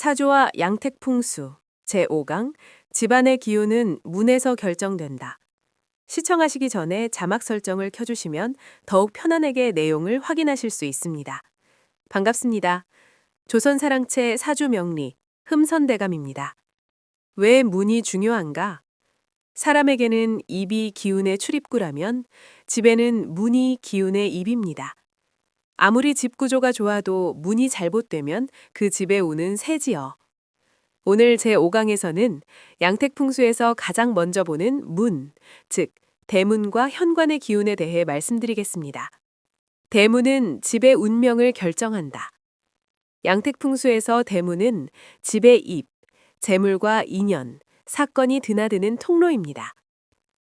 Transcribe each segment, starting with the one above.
사조와 양택풍수 제5강 집안의 기운은 문에서 결정된다. 시청하시기 전에 자막 설정을 켜주시면 더욱 편안하게 내용을 확인하실 수 있습니다. 반갑습니다. 조선사랑채 사주명리 흠선대감입니다. 왜 문이 중요한가? 사람에게는 입이 기운의 출입구라면 집에는 문이 기운의 입입니다. 아무리 집 구조가 좋아도 문이 잘못되면 그 집에 오는 새지요. 오늘 제5강에서는 양택풍수에서 가장 먼저 보는 문, 즉 대문과 현관의 기운에 대해 말씀드리겠습니다. 대문은 집의 운명을 결정한다. 양택풍수에서 대문은 집의 입, 재물과 인연, 사건이 드나드는 통로입니다.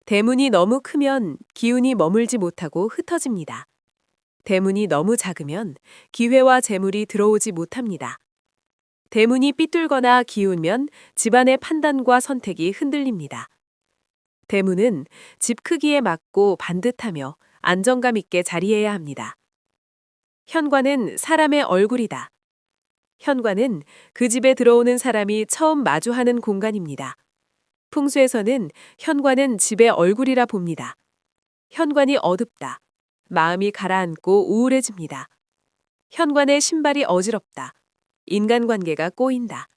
대문이 너무 크면 기운이 머물지 못하고 흩어집니다. 대문이 너무 작으면 기회와 재물이 들어오지 못합니다. 대문이 삐뚤거나 기울면 집안의 판단과 선택이 흔들립니다. 대문은 집 크기에 맞고 반듯하며 안정감 있게 자리해야 합니다. 현관은 사람의 얼굴이다. 현관은 그 집에 들어오는 사람이 처음 마주하는 공간입니다. 풍수에서는 현관은 집의 얼굴이라 봅니다. 현관이 어둡다. 마음이 가라앉고 우울해집니다. 현관의 신발이 어지럽다. 인간관계가 꼬인다.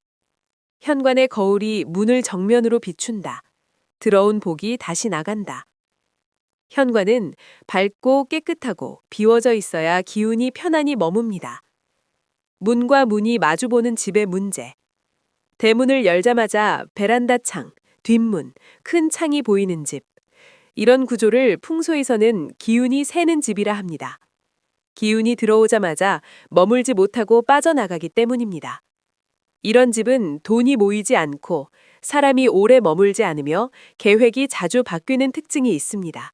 현관의 거울이 문을 정면으로 비춘다. 들어온 복이 다시 나간다. 현관은 밝고 깨끗하고 비워져 있어야 기운이 편안히 머뭅니다. 문과 문이 마주보는 집의 문제. 대문을 열자마자 베란다 창, 뒷문, 큰 창이 보이는 집. 이런 구조를 풍소에서는 기운이 새는 집이라 합니다. 기운이 들어오자마자 머물지 못하고 빠져나가기 때문입니다. 이런 집은 돈이 모이지 않고 사람이 오래 머물지 않으며 계획이 자주 바뀌는 특징이 있습니다.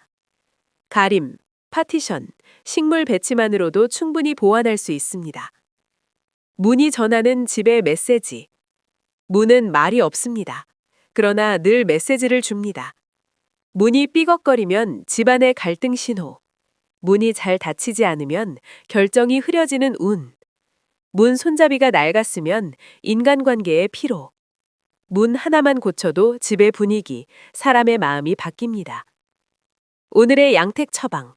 가림, 파티션, 식물 배치만으로도 충분히 보완할 수 있습니다. 문이 전하는 집의 메시지. 문은 말이 없습니다. 그러나 늘 메시지를 줍니다. 문이 삐걱거리면 집안의 갈등 신호. 문이 잘 닫히지 않으면 결정이 흐려지는 운. 문 손잡이가 낡았으면 인간관계의 피로. 문 하나만 고쳐도 집의 분위기, 사람의 마음이 바뀝니다. 오늘의 양택 처방.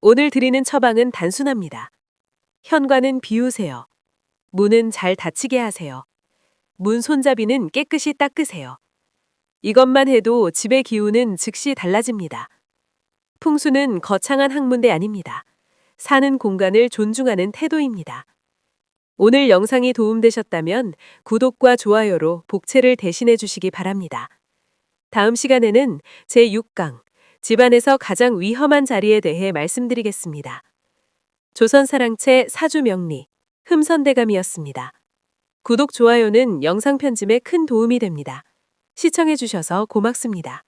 오늘 드리는 처방은 단순합니다. 현관은 비우세요. 문은 잘 닫히게 하세요. 문 손잡이는 깨끗이 닦으세요. 이것만 해도 집의 기운은 즉시 달라집니다. 풍수는 거창한 학문대 아닙니다. 사는 공간을 존중하는 태도입니다. 오늘 영상이 도움되셨다면 구독과 좋아요로 복채를 대신해 주시기 바랍니다. 다음 시간에는 제6강 집안에서 가장 위험한 자리에 대해 말씀드리겠습니다. 조선사랑채 사주명리 흠선대감이었습니다. 구독, 좋아요는 영상 편집에 큰 도움이 됩니다. 시청해주셔서 고맙습니다.